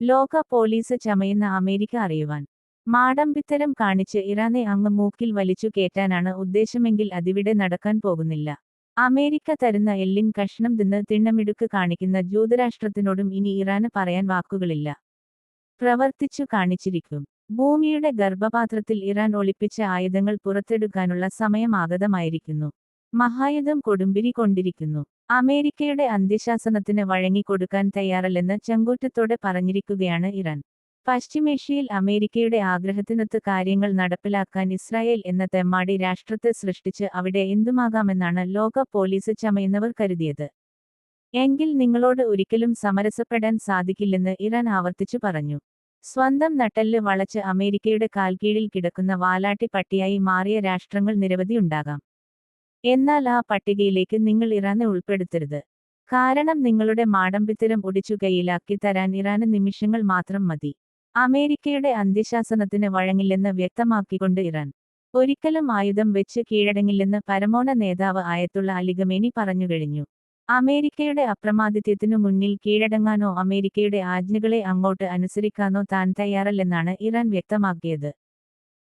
ലോക police ചമയുന്ന America അറിയുവാൻ. മാടമ്പിത്തരം കാണിച്ച് ഇറാനെ അങ്ങ് മൂക്കിൽ വലിച്ചു കേറ്റാനാണ് ഉദ്ദേശമെങ്കിൽ അതിവിടെ നടക്കാൻ പോകുന്നില്ല. അമേരിക്ക തരുന്ന എല്ലിൻ കഷ്ണം തിന്ന് തിണ്ണമിടുക്ക് കാണിക്കുന്ന ജൂതരാഷ്ട്രത്തിനോടും ഇനി ഇറാന് പറയാൻ വാക്കുകളില്ല. പ്രവർത്തിച്ചു കാണിച്ചിരിക്കും. ഭൂമിയുടെ ഗർഭപാത്രത്തിൽ ഇറാൻ ഒളിപ്പിച്ച ആയുധങ്ങൾ പുറത്തെടുക്കാനുള്ള സമയം ആഗതമായിരിക്കുന്നു. മഹായുധം കൊടുമ്പിരി കൊണ്ടിരിക്കുന്നു. അമേരിക്കയുടെ അന്ത്യശാസനത്തിന് വഴങ്ങിക്കൊടുക്കാൻ തയ്യാറല്ലെന്ന് ചങ്കൂറ്റത്തോടെ പറഞ്ഞിരിക്കുകയാണ് ഇറാൻ. പശ്ചിമേഷ്യയിൽ അമേരിക്കയുടെ ആഗ്രഹത്തിനൊത്ത് കാര്യങ്ങൾ നടപ്പിലാക്കാൻ ഇസ്രായേൽ എന്ന തെമ്മാടി രാഷ്ട്രത്തെ സൃഷ്ടിച്ച് അവിടെ എന്തുമാകാമെന്നാണ് ലോക പോലീസ് ചമയുന്നവർ കരുതിയത്. എങ്കിൽ നിങ്ങളോട് ഒരിക്കലും സമരസപ്പെടാൻ സാധിക്കില്ലെന്ന് ഇറാൻ ആവർത്തിച്ചു പറഞ്ഞു. സ്വന്തം നട്ടെല്ല് വളച്ച് അമേരിക്കയുടെ കാൽക്കീഴിൽ കിടക്കുന്ന വാലാട്ടി പട്ടിയായി മാറിയ രാഷ്ട്രങ്ങൾ നിരവധിയുണ്ടാകാം എന്നാൽ ആ പട്ടികയിലേക്ക് നിങ്ങൾ ഇറാനെ ഉൾപ്പെടുത്തരുത്. കാരണം നിങ്ങളുടെ മാടമ്പിത്തരം ഒടിച്ചു കൈയിലാക്കി തരാൻ ഇറാന് നിമിഷങ്ങൾ മാത്രം മതി. അമേരിക്കയുടെ അന്ത്യശാസനത്തിന് വഴങ്ങില്ലെന്ന് വ്യക്തമാക്കിക്കൊണ്ട് ഇറാൻ. ഒരിക്കലും ആയുധം വെച്ച് കീഴടങ്ങില്ലെന്ന് പരമോണ നേതാവ് ആയത്തുള്ള അലിഗമേനി പറഞ്ഞു കഴിഞ്ഞു. അമേരിക്കയുടെ അപ്രമാദിത്യത്തിനു മുന്നിൽ കീഴടങ്ങാനോ അമേരിക്കയുടെ ആജ്ഞകളെ അങ്ങോട്ട് അനുസരിക്കാനോ താൻ തയ്യാറല്ലെന്നാണ് ഇറാൻ വ്യക്തമാക്കിയത്.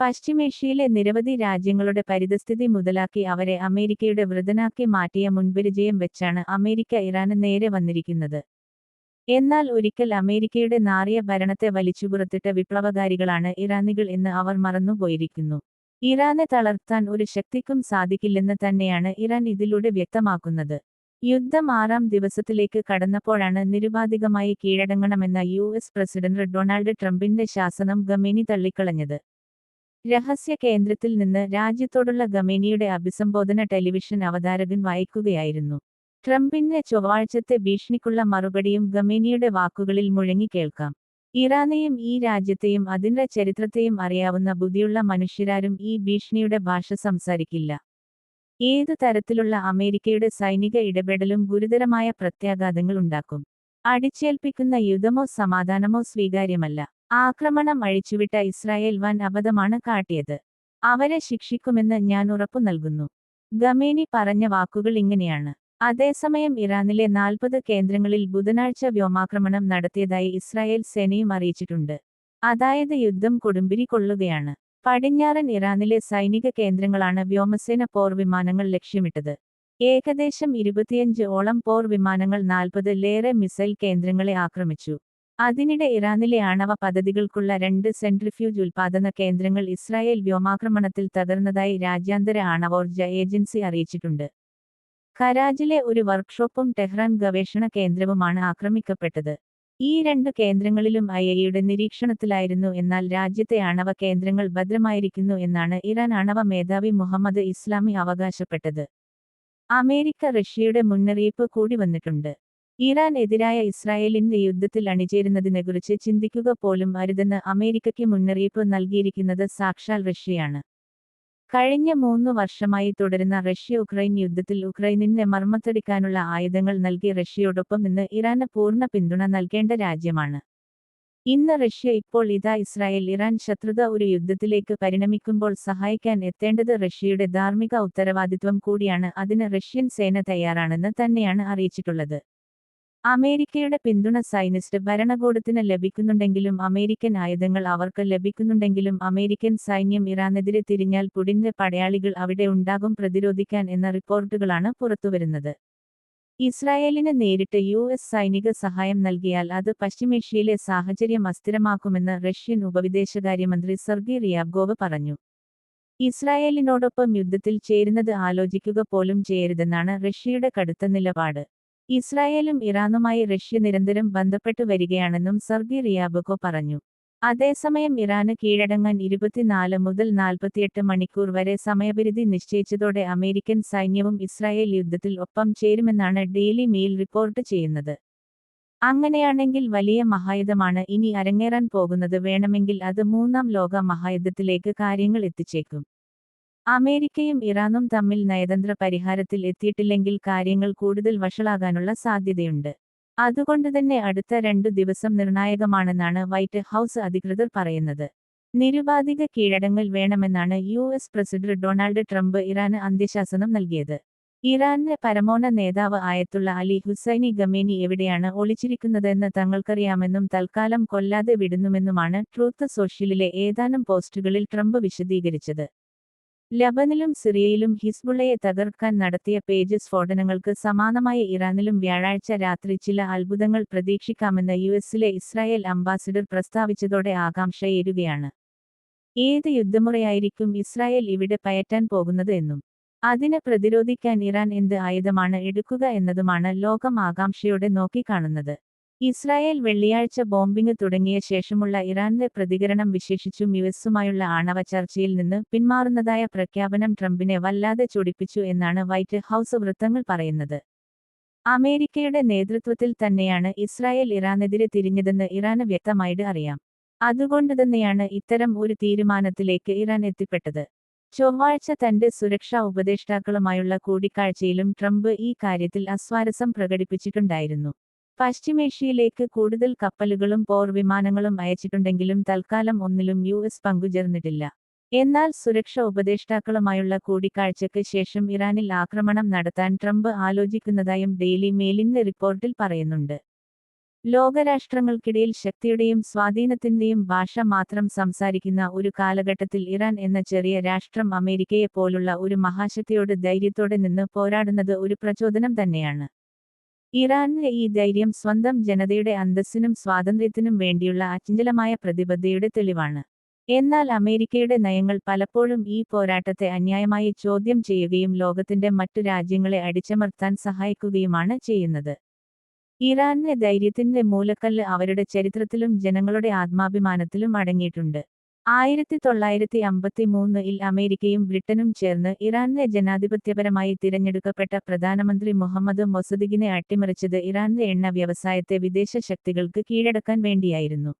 പശ്ചിമേഷ്യയിലെ നിരവധി രാജ്യങ്ങളുടെ പരിതസ്ഥിതി മുതലാക്കി അവരെ അമേരിക്കയുടെ വൃതനാക്കി മാറ്റിയ മുൻപരിചയം വെച്ചാണ് അമേരിക്ക ഇറാന് നേരെ വന്നിരിക്കുന്നത്. എന്നാൽ ഒരിക്കൽ അമേരിക്കയുടെ നാറിയ ഭരണത്തെ വലിച്ചുപുറത്തിട്ട വിപ്ലവകാരികളാണ് ഇറാനികൾ എന്ന് അവർ മറന്നുപോയിരിക്കുന്നു. ഇറാനെ തളർത്താൻ ഒരു ശക്തിക്കും സാധിക്കില്ലെന്ന് തന്നെയാണ് ഇറാൻ ഇതിലൂടെ വ്യക്തമാക്കുന്നത്. യുദ്ധം ആറാം ദിവസത്തിലേക്ക് കടന്നപ്പോഴാണ് നിരുപാധികമായി കീഴടങ്ങണമെന്ന യു എസ് പ്രസിഡന്റ് ഡൊണാൾഡ് ട്രംപിന്റെ ശാസനം ഗമേനി തള്ളിക്കളഞ്ഞത്. രഹസ്യ കേന്ദ്രത്തിൽ നിന്ന് രാജ്യത്തോടുള്ള ഗമേനിയുടെ അഭിസംബോധന ടെലിവിഷൻ അവതാരകൻ വായിക്കുകയായിരുന്നു. ട്രംപിന്റെ ചൊവ്വാഴ്ചത്തെ ഭീഷണിക്കുള്ള മറുപടിയും ഗമേനിയുടെ വാക്കുകളിൽ മുഴങ്ങി കേൾക്കാം. ഇറാനെയും ഈ രാജ്യത്തെയും അതിന്റെ ചരിത്രത്തെയും അറിയാവുന്ന ബുദ്ധിയുള്ള മനുഷ്യരാരും ഈ ഭീഷണിയുടെ ഭാഷ സംസാരിക്കില്ല. ഏതു തരത്തിലുള്ള അമേരിക്കയുടെ സൈനിക ഇടപെടലും ഗുരുതരമായ പ്രത്യാഘാതങ്ങൾ ഉണ്ടാക്കും. അടിച്ചേൽപ്പിക്കുന്ന യുദ്ധമോ സമാധാനമോ സ്വീകാര്യമല്ല. ആക്രമണം അഴിച്ചുവിട്ട ഇസ്രായേൽ വൻ അബദ്ധമാണ് കാട്ടിയത്. അവരെ ശിക്ഷിക്കുമെന്ന് ഞാൻ ഉറപ്പു നൽകുന്നു. ഗമേനി പറഞ്ഞ വാക്കുകൾ ഇങ്ങനെയാണ്. അതേസമയം ഇറാനിലെ നാൽപ്പത് കേന്ദ്രങ്ങളിൽ ബുധനാഴ്ച വ്യോമാക്രമണം നടത്തിയതായി ഇസ്രായേൽ സേനയും അറിയിച്ചിട്ടുണ്ട്. അതായത് യുദ്ധം കൊടുമ്പിരി കൊള്ളുകയാണ്. പടിഞ്ഞാറൻ ഇറാനിലെ സൈനിക കേന്ദ്രങ്ങളാണ് വ്യോമസേന പോർ വിമാനങ്ങൾ ലക്ഷ്യമിട്ടത്. ഏകദേശം ഇരുപത്തിയഞ്ച് ഓളം പോർ വിമാനങ്ങൾ നാൽപ്പതിലേറെ മിസൈൽ കേന്ദ്രങ്ങളെ ആക്രമിച്ചു. അതിനിടെ ഇറാനിലെ ആണവ പദ്ധതികൾക്കുള്ള രണ്ട് സെൻട്രിഫ്യൂജ് ഉൽപാദന കേന്ദ്രങ്ങൾ ഇസ്രായേൽ വ്യോമാക്രമണത്തിൽ തകർന്നതായി രാജ്യാന്തര ആണവോർജ ഏജൻസി അറിയിച്ചിട്ടുണ്ട്. കരാജിലെ ഒരു വർക്ക്ഷോപ്പും ടെഹ്റാൻ ഗവേഷണ കേന്ദ്രവുമാണ് ആക്രമിക്കപ്പെട്ടത്. ഈ രണ്ട് കേന്ദ്രങ്ങളിലും ഐ എയുടെ നിരീക്ഷണത്തിലായിരുന്നു എന്നാൽ രാജ്യത്തെ ആണവ കേന്ദ്രങ്ങൾ ഭദ്രമായിരിക്കുന്നു എന്നാണ് ഇറാൻ ആണവ മേധാവി മുഹമ്മദ് ഇസ്ലാമി അവകാശപ്പെട്ടത്. അമേരിക്ക റഷ്യയുടെ മുന്നറിയിപ്പ് കൂടി വന്നിട്ടുണ്ട്. ഇറാൻ എതിരായ ഇസ്രായേലിന്റെ യുദ്ധത്തിൽ അണിചേരുന്നതിനെക്കുറിച്ച് ചിന്തിക്കുക പോലും അരുതെന്ന് അമേരിക്കയ്ക്ക് മുന്നറിയിപ്പ് നൽകിയിരിക്കുന്നത് സാക്ഷാൽ റഷ്യയാണ്. കഴിഞ്ഞ മൂന്ന് വർഷമായി തുടരുന്ന റഷ്യ ഉക്രൈൻ യുദ്ധത്തിൽ ഉക്രൈനിനെ മർമ്മത്തടിക്കാനുള്ള ആയുധങ്ങൾ നൽകി റഷ്യയോടൊപ്പം നിന്ന് ഇറാന് പൂർണ പിന്തുണ നൽകേണ്ട രാജ്യമാണ്. ഇന്ന് റഷ്യ ഇപ്പോൾ ഇതാ ഇസ്രായേൽ ഇറാൻ ശത്രുത ഒരു യുദ്ധത്തിലേക്ക് പരിണമിക്കുമ്പോൾ സഹായിക്കാൻ എത്തേണ്ടത് റഷ്യയുടെ ധാർമ്മിക ഉത്തരവാദിത്വം കൂടിയാണ്. അതിന് റഷ്യൻ സേന തയ്യാറാണെന്ന് തന്നെയാണ് അറിയിച്ചിട്ടുള്ളത്. അമേരിക്കയുടെ പിന്തുണ സൈനിസ്റ്റ് ഭരണകൂടത്തിന് ലഭിക്കുന്നുണ്ടെങ്കിലും അമേരിക്കൻ ആയുധങ്ങൾ അവർക്ക് ലഭിക്കുന്നുണ്ടെങ്കിലും അമേരിക്കൻ സൈന്യം ഇറാനെതിരെ തിരിഞ്ഞാൽ പുടിന്റെ പടയാളികൾ അവിടെ ഉണ്ടാകും പ്രതിരോധിക്കാൻ എന്ന റിപ്പോർട്ടുകളാണ് പുറത്തുവരുന്നത്. ഇസ്രായേലിന് നേരിട്ട് യു എസ് സൈനിക സഹായം നൽകിയാൽ അത് പശ്ചിമേഷ്യയിലെ സാഹചര്യം അസ്ഥിരമാക്കുമെന്ന് റഷ്യൻ ഉപവിദേശകാര്യമന്ത്രി സർഗി റിയാബ്ഗോവ് പറഞ്ഞു. ഇസ്രായേലിനോടൊപ്പം യുദ്ധത്തിൽ ചേരുന്നത് ആലോചിക്കുക പോലും ചെയ്യരുതെന്നാണ് റഷ്യയുടെ കടുത്ത നിലപാട്. ഇസ്രായേലും ഇറാനുമായി റഷ്യ നിരന്തരം ബന്ധപ്പെട്ടു വരികയാണെന്നും സർഗി റിയാബുക്കോ പറഞ്ഞു. അതേസമയം ഇറാന് കീഴടങ്ങാൻ ഇരുപത്തിനാല് മുതൽ നാൽപ്പത്തിയെട്ട് മണിക്കൂർ വരെ സമയപരിധി നിശ്ചയിച്ചതോടെ അമേരിക്കൻ സൈന്യവും ഇസ്രായേൽ യുദ്ധത്തിൽ ഒപ്പം ചേരുമെന്നാണ് ഡെയിലി മെയിൽ റിപ്പോർട്ട് ചെയ്യുന്നത്. അങ്ങനെയാണെങ്കിൽ വലിയ മഹായുധമാണ് ഇനി അരങ്ങേറാൻ പോകുന്നത് വേണമെങ്കിൽ അത് മൂന്നാം ലോക മഹായുദ്ധത്തിലേക്ക് കാര്യങ്ങൾ എത്തിച്ചേക്കും. അമേരിക്കയും ഇറാനും തമ്മിൽ നയതന്ത്ര പരിഹാരത്തിൽ എത്തിയിട്ടില്ലെങ്കിൽ കാര്യങ്ങൾ കൂടുതൽ വഷളാകാനുള്ള സാധ്യതയുണ്ട്. അതുകൊണ്ടുതന്നെ അടുത്ത രണ്ടു ദിവസം നിർണായകമാണെന്നാണ് വൈറ്റ് ഹൌസ് അധികൃതർ പറയുന്നത്. നിരുപാധിക കീഴടങ്ങൽ വേണമെന്നാണ് U S president Donald Trump ഇറാന് അന്ത്യശാസനം നൽകിയത്. ഇറാനിലെ പരമോന്ന നേതാവ് ആയത്തുള്ള അലി ഹുസൈനി ഗമേനി എവിടെയാണ് ഒളിച്ചിരിക്കുന്നതെന്ന് തങ്ങൾക്കറിയാമെന്നും തൽക്കാലം കൊല്ലാതെ വിടുന്നുമെന്നുമാണ് ട്രൂത്ത് സോഷ്യലിലെ ഏതാനും പോസ്റ്റുകളിൽ ട്രംപ് വിശദീകരിച്ചത്. ലബനിലും സിറിയയിലും ഹിസ്ബുള്ളയെ തകർക്കാൻ നടത്തിയ പേജ് സ്ഫോടനങ്ങൾക്ക് സമാനമായ ഇറാനിലും വ്യാഴാഴ്ച രാത്രി ചില അത്ഭുതങ്ങൾ പ്രതീക്ഷിക്കാമെന്ന് യുഎസിലെ ഇസ്രായേൽ അംബാസിഡർ പ്രസ്താവിച്ചതോടെ ആകാംക്ഷയേരുകയാണ്. ഏത് യുദ്ധമുറയായിരിക്കും ഇസ്രായേൽ ഇവിടെ പയറ്റാൻ പോകുന്നത് എന്നും? അതിനെ പ്രതിരോധിക്കാൻ ഇറാൻ എന്ത് ആയുധമാണ് എടുക്കുക എന്നതുമാണ് ലോകം ആകാംക്ഷയോടെ നോക്കിക്കാണുന്നത്. ഇസ്രായേൽ വെള്ളിയാഴ്ച ബോംബിംഗ് തുടങ്ങിയ ശേഷമുള്ള ഇറാന്റെ പ്രതികരണം വിശേഷിച്ചും. യുഎസുമായുള്ള ആണവ ചർച്ചയിൽ നിന്ന് പിന്മാറുന്നതായ പ്രഖ്യാപനം ട്രംപിനെ വല്ലാതെ ചൊടിപ്പിച്ചു എന്നാണ് വൈറ്റ് ഹൌസ് വൃത്തങ്ങൾ പറയുന്നത്. അമേരിക്കയുടെ നേതൃത്വത്തിൽ തന്നെയാണ് ഇസ്രായേൽ ഇറാനെതിരെ തിരിഞ്ഞതെന്ന് ഇറാന് വ്യക്തമായിട്ട് അറിയാം. അതുകൊണ്ടുതന്നെയാണ് ഇത്തരം ഒരു തീരുമാനത്തിലേക്ക് ഇറാൻ എത്തിപ്പെട്ടത്. ചൊവ്വാഴ്ച തന്റെ സുരക്ഷാ ഉപദേഷ്ടാക്കളുമായുള്ള കൂടിക്കാഴ്ചയിലും ട്രംപ് ഈ കാര്യത്തിൽ അസ്വാരസം പ്രകടിപ്പിച്ചിട്ടുണ്ടായിരുന്നു. പശ്ചിമേഷ്യയിലേക്ക് കൂടുതൽ കപ്പലുകളും പോർ വിമാനങ്ങളും അയച്ചിട്ടുണ്ടെങ്കിലും തൽക്കാലം ഒന്നിലും യു എസ് പങ്കുചേർന്നിട്ടില്ല. എന്നാൽ സുരക്ഷാ ഉപദേഷ്ടാക്കളുമായുള്ള കൂടിക്കാഴ്ചയ്ക്ക് ശേഷം ഇറാനിൽ ആക്രമണം നടത്താൻ ട്രംപ് ആലോചിക്കുന്നതായും ഡെയിലി മെയിലിന്റെ റിപ്പോർട്ടിൽ പറയുന്നുണ്ട്. ലോകരാഷ്ട്രങ്ങൾക്കിടയിൽ ശക്തിയുടെയും സ്വാധീനത്തിന്റെയും ഭാഷ മാത്രം സംസാരിക്കുന്ന ഒരു കാലഘട്ടത്തിൽ ഇറാൻ എന്ന ചെറിയ രാഷ്ട്രം അമേരിക്കയെ പോലുള്ള ഒരു മഹാശക്തിയോട് ധൈര്യത്തോടെ നിന്ന് പോരാടുന്നത് ഒരു പ്രചോദനം തന്നെയാണ്. ഇറാനിലെ ഈ ധൈര്യം സ്വന്തം ജനതയുടെ അന്തസ്സിനും സ്വാതന്ത്ര്യത്തിനും വേണ്ടിയുള്ള അചഞ്ചലമായ പ്രതിബദ്ധതയുടെ തെളിവാണ്. എന്നാൽ അമേരിക്കയുടെ നയങ്ങൾ പലപ്പോഴും ഈ പോരാട്ടത്തെ അന്യായമായി ചോദ്യം ചെയ്യുകയും ലോകത്തിന്റെ മറ്റു രാജ്യങ്ങളെ അടിച്ചമർത്താൻ സഹായിക്കുകയുമാണ് ചെയ്യുന്നത്. ഇറാനിലെ ധൈര്യത്തിന്റെ മൂലക്കല്ല് അവരുടെ ചരിത്രത്തിലും ജനങ്ങളുടെ ആത്മാഭിമാനത്തിലും അടങ്ങിയിട്ടുണ്ട്. ആയിരത്തി തൊള്ളായിരത്തി അമ്പത്തി മൂന്നിൽ അമേരിക്കയും ബ്രിട്ടനും ചേർന്ന് ഇറാനിലെ ജനാധിപത്യപരമായി തിരഞ്ഞെടുക്കപ്പെട്ട പ്രധാനമന്ത്രി മുഹമ്മദ് മൊസദിഗിനെ അട്ടിമറിച്ചത് ഇറാനിലെ എണ്ണ വ്യവസായത്തെ വിദേശ ശക്തികൾക്ക് കീഴടക്കാൻ വേണ്ടിയായിരുന്നു.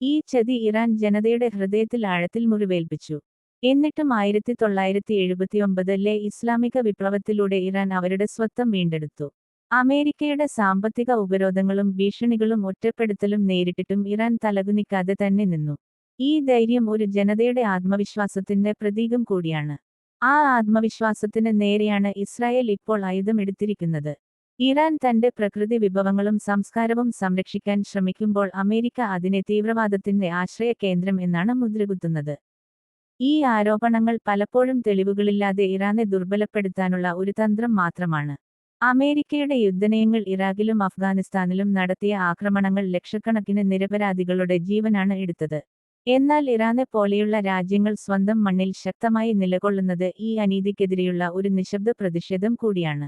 ഈ ചതി ഇറാൻ ജനതയുടെ ഹൃദയത്തിൽ ആഴത്തിൽ മുറിവേൽപ്പിച്ചു. എന്നിട്ടും ആയിരത്തി തൊള്ളായിരത്തി എഴുപത്തിയൊമ്പതിലെ ഇസ്ലാമിക വിപ്ലവത്തിലൂടെ ഇറാൻ അവരുടെ സ്വത്വം വീണ്ടെടുത്തു. അമേരിക്കയുടെ സാമ്പത്തിക ഉപരോധങ്ങളും ഭീഷണികളും ഒറ്റപ്പെടുത്തലും നേരിട്ടിട്ടും ഇറാൻ തലകുനിക്കാതെ തന്നെ നിന്നു. ഈ ധൈര്യം ഒരു ജനതയുടെ ആത്മവിശ്വാസത്തിന്റെ പ്രതീകം കൂടിയാണ്. ആ ആത്മവിശ്വാസത്തിന് നേരെയാണ് ഇസ്രായേൽ ഇപ്പോൾ ആയുധമെടുത്തിരിക്കുന്നത്. ഇറാൻ തന്റെ പ്രകൃതി വിഭവങ്ങളും സംസ്കാരവും സംരക്ഷിക്കാൻ ശ്രമിക്കുമ്പോൾ അമേരിക്ക അതിനെ തീവ്രവാദത്തിന്റെ ആശ്രയ കേന്ദ്രം എന്നാണ് മുദ്രകുത്തുന്നത്. ഈ ആരോപണങ്ങൾ പലപ്പോഴും തെളിവുകളില്ലാതെ ഇറാനെ ദുർബലപ്പെടുത്താനുള്ള ഒരു തന്ത്രം മാത്രമാണ്. അമേരിക്കയുടെ യുദ്ധനയങ്ങൾ ഇറാഖിലും അഫ്ഗാനിസ്ഥാനിലും നടത്തിയ ആക്രമണങ്ങൾ ലക്ഷക്കണക്കിന് നിരപരാധികളുടെ ജീവനാണ് എടുത്തത്. എന്നാൽ ഇറാനെ പോലെയുള്ള രാജ്യങ്ങൾ സ്വന്തം മണ്ണിൽ ശക്തമായി നിലകൊള്ളുന്നത് ഈ അനീതിക്കെതിരെയുള്ള ഒരു നിശബ്ദ പ്രതിഷേധം കൂടിയാണ്.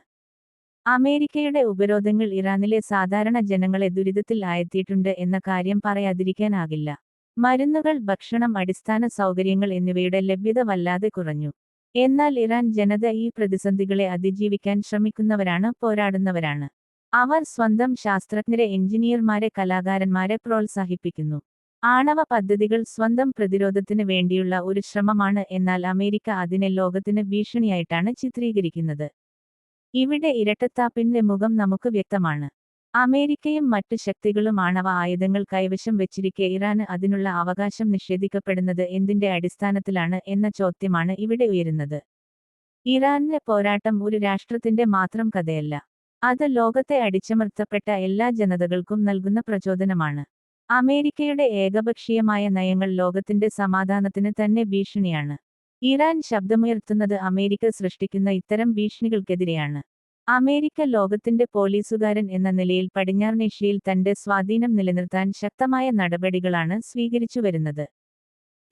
അമേരിക്കയുടെ ഉപരോധങ്ങൾ ഇറാനിലെ സാധാരണ ജനങ്ങളെ ദുരിതത്തിൽ ആയെത്തിയിട്ടുണ്ട് എന്ന കാര്യം പറയാതിരിക്കാനാകില്ല. മരുന്നുകൾ ഭക്ഷണം അടിസ്ഥാന സൗകര്യങ്ങൾ എന്നിവയുടെ ലഭ്യത വല്ലാതെ കുറഞ്ഞു. എന്നാൽ ഇറാൻ ജനത ഈ പ്രതിസന്ധികളെ അതിജീവിക്കാൻ ശ്രമിക്കുന്നവരാണ് പോരാടുന്നവരാണ്. അവർ സ്വന്തം ശാസ്ത്രജ്ഞരെ എഞ്ചിനീയർമാരെ കലാകാരന്മാരെ പ്രോത്സാഹിപ്പിക്കുന്നു. ആണവ പദ്ധതികൾ സ്വന്തം പ്രതിരോധത്തിന് വേണ്ടിയുള്ള ഒരു ശ്രമമാണ് എന്നാൽ അമേരിക്ക അതിനെ ലോകത്തിന് ഭീഷണിയായിട്ടാണ് ചിത്രീകരിക്കുന്നത്. ഇവിടെ ഇരട്ടത്താപ്പിന്റെ മുഖം നമുക്ക് വ്യക്തമാണ്. അമേരിക്കയും മറ്റു ശക്തികളും ആണവ ആയുധങ്ങൾ കൈവശം വെച്ചിരിക്കെ ഇറാന് അതിനുള്ള അവകാശം നിഷേധിക്കപ്പെടുന്നത് എന്തിന്റെ അടിസ്ഥാനത്തിലാണ് എന്ന ചോദ്യമാണ് ഇവിടെ ഉയരുന്നത്. ഇറാനിലെ പോരാട്ടം ഒരു രാഷ്ട്രത്തിന്റെ മാത്രം കഥയല്ല. അത് ലോകത്തെ അടിച്ചമർത്തപ്പെട്ട എല്ലാ ജനതകൾക്കും നൽകുന്ന പ്രചോദനമാണ്. അമേരിക്കയുടെ ഏകപക്ഷീയമായ നയങ്ങൾ ലോകത്തിന്റെ സമാധാനത്തിന് തന്നെ ഭീഷണിയാണ്. ഇറാൻ ശബ്ദമുയർത്തുന്നത് അമേരിക്ക സൃഷ്ടിക്കുന്ന ഇത്തരം ഭീഷണികൾക്കെതിരെയാണ്. അമേരിക്ക ലോകത്തിന്റെ പോലീസുകാരൻ എന്ന നിലയിൽ പടിഞ്ഞാറനേഷ്യയിൽ തന്റെ സ്വാധീനം നിലനിർത്താൻ ശക്തമായ നടപടികളാണ് സ്വീകരിച്ചു വരുന്നത്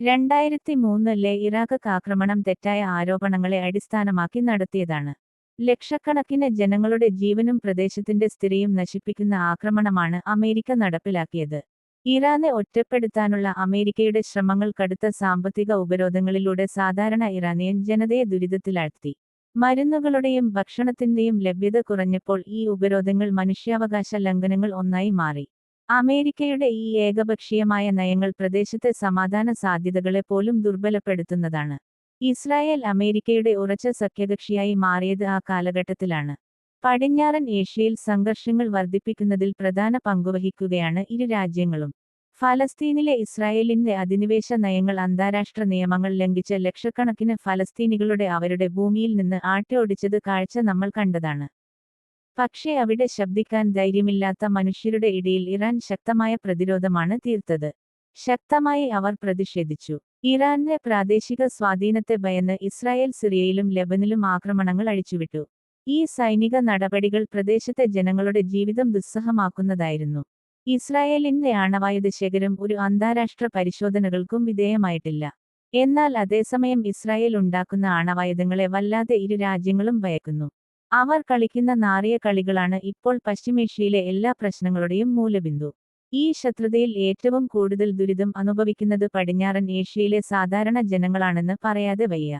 രണ്ടായിരത്തി മൂന്നിലെ ഇറാഖ് ആക്രമണം തെറ്റായ ആരോപണങ്ങളെ അടിസ്ഥാനമാക്കി നടത്തിയതാണ്. ലക്ഷക്കണക്കിന് ജനങ്ങളുടെ ജീവനും പ്രദേശത്തിന്റെ സ്ഥിരയും നശിപ്പിക്കുന്ന ആക്രമണമാണ് അമേരിക്ക നടപ്പിലാക്കിയത്. ഇറാനെ ഒറ്റപ്പെടുത്താനുള്ള അമേരിക്കയുടെ ശ്രമങ്ങൾ കടുത്ത സാമ്പത്തിക ഉപരോധങ്ങളിലൂടെ സാധാരണ ഇറാനിയൻ ജനതയെ ദുരിതത്തിലാഴ്ത്തി. മരുന്നുകളുടെയും ഭക്ഷണത്തിന്റെയും ലഭ്യത കുറഞ്ഞപ്പോൾ ഈ ഉപരോധങ്ങൾ മനുഷ്യാവകാശ ലംഘനങ്ങൾ ഒന്നായി മാറി. അമേരിക്കയുടെ ഈ ഏകപക്ഷീയമായ നയങ്ങൾ പ്രദേശത്തെ സമാധാന സാധ്യതകളെ പോലും ദുർബലപ്പെടുത്തുന്നതാണ്. ഇസ്രായേൽ അമേരിക്കയുടെ ഉറച്ച സഖ്യകക്ഷിയായി മാറിയത് ആ കാലഘട്ടത്തിലാണ്. പടിഞ്ഞാറൻ ഏഷ്യയിൽ സംഘർഷങ്ങൾ വർദ്ധിപ്പിക്കുന്നതിൽ പ്രധാന പങ്കുവഹിക്കുകയാണ് ഇരു രാജ്യങ്ങളും. ഫലസ്തീനിലെ ഇസ്രായേലിന്റെ അധിനിവേശ നയങ്ങൾ അന്താരാഷ്ട്ര നിയമങ്ങൾ ലംഘിച്ച ലക്ഷക്കണക്കിന് ഫലസ്തീനികളുടെ അവരുടെ ഭൂമിയിൽ നിന്ന് ആട്ടിയോടിച്ചത് കാഴ്ച നമ്മൾ കണ്ടതാണ്. പക്ഷേ അവിടെ ശബ്ദിക്കാൻ ധൈര്യമില്ലാത്ത മനുഷ്യരുടെ ഇടയിൽ ഇറാൻ ശക്തമായ പ്രതിരോധമാണ് തീർത്തത്. ശക്തമായി അവർ പ്രതിഷേധിച്ചു. ഇറാന്റെ പ്രാദേശിക സ്വാധീനത്തെ ഭയന്ന് ഇസ്രായേൽ സിറിയയിലും ലെബനിലും ആക്രമണങ്ങൾ അഴിച്ചുവിട്ടു. ഈ സൈനിക നടപടികൾ പ്രദേശത്തെ ജനങ്ങളുടെ ജീവിതം ദുസ്സഹമാക്കുന്നതായിരുന്നു. ഇസ്രായേലിന്റെ ആണവായുധ ശേഖരം ഒരു അന്താരാഷ്ട്ര പരിശോധനകൾക്കും വിധേയമായിട്ടില്ല. എന്നാൽ അതേസമയം ഇസ്രായേൽ ഉണ്ടാക്കുന്ന ആണവായുധങ്ങളെ വല്ലാതെ ഇരു രാജ്യങ്ങളും ഭയക്കുന്നു. അവർ കളിക്കുന്ന നാറിയ കളികളാണ് ഇപ്പോൾ പശ്ചിമേഷ്യയിലെ എല്ലാ പ്രശ്നങ്ങളുടെയും മൂലബിന്ദു. ഈ ശത്രുതയിൽ ഏറ്റവും കൂടുതൽ ദുരിതം അനുഭവിക്കുന്നത് പടിഞ്ഞാറൻ ഏഷ്യയിലെ സാധാരണ ജനങ്ങളാണെന്ന് പറയാതെ വയ്യ.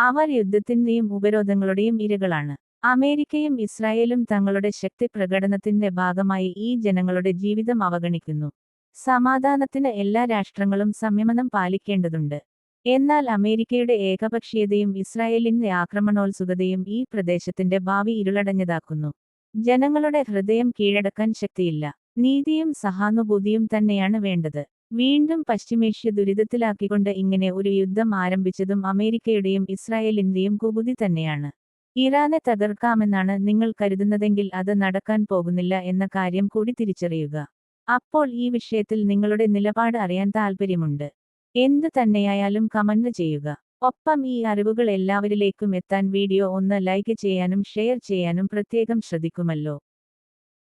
അവർ യുദ്ധത്തിന്റെയും ഉപരോധങ്ങളുടെയും ഇരകളാണ്. അമേരിക്കയും ഇസ്രായേലും തങ്ങളുടെ ശക്തി പ്രകടനത്തിന്റെ ഭാഗമായി ഈ ജനങ്ങളുടെ ജീവിതം അവഗണിക്കുന്നു. സമാധാനത്തിന് എല്ലാ രാഷ്ട്രങ്ങളും സംയമനം പാലിക്കേണ്ടതുണ്ട്. എന്നാൽ അമേരിക്കയുടെ ഏകപക്ഷീയതയും ഇസ്രായേലിന്റെ ആക്രമണോത്സുകതയും ഈ പ്രദേശത്തിന്റെ ഭാവി ഇരുളടഞ്ഞതാക്കുന്നു. ജനങ്ങളുടെ ഹൃദയം കീഴടക്കാൻ ശക്തിയില്ല. നീതിയും സഹാനുഭൂതിയും തന്നെയാണ് വേണ്ടത്. വീണ്ടും പശ്ചിമേഷ്യ ദുരിതത്തിലാക്കിക്കൊണ്ട് ഇങ്ങനെ ഒരു യുദ്ധം ആരംഭിച്ചതും അമേരിക്കയുടെയും ഇസ്രായേലിന്റെയും കുബുതി തന്നെയാണ്. ഇറാനെ തകർക്കാമെന്നാണ് നിങ്ങൾ കരുതുന്നതെങ്കിൽ അത് നടക്കാൻ പോകുന്നില്ല എന്ന കാര്യം കൂടി തിരിച്ചറിയുക. അപ്പോൾ ഈ വിഷയത്തിൽ നിങ്ങളുടെ നിലപാട് അറിയാൻ താൽപ്പര്യമുണ്ട്. എന്തു തന്നെയായാലും കമന്റ് ചെയ്യുക. ഒപ്പം ഈ അറിവുകൾ എല്ലാവരിലേക്കും എത്താൻ വീഡിയോ ഒന്ന് ലൈക്ക് ചെയ്യാനും ഷെയർ ചെയ്യാനും പ്രത്യേകം ശ്രദ്ധിക്കുമല്ലോ.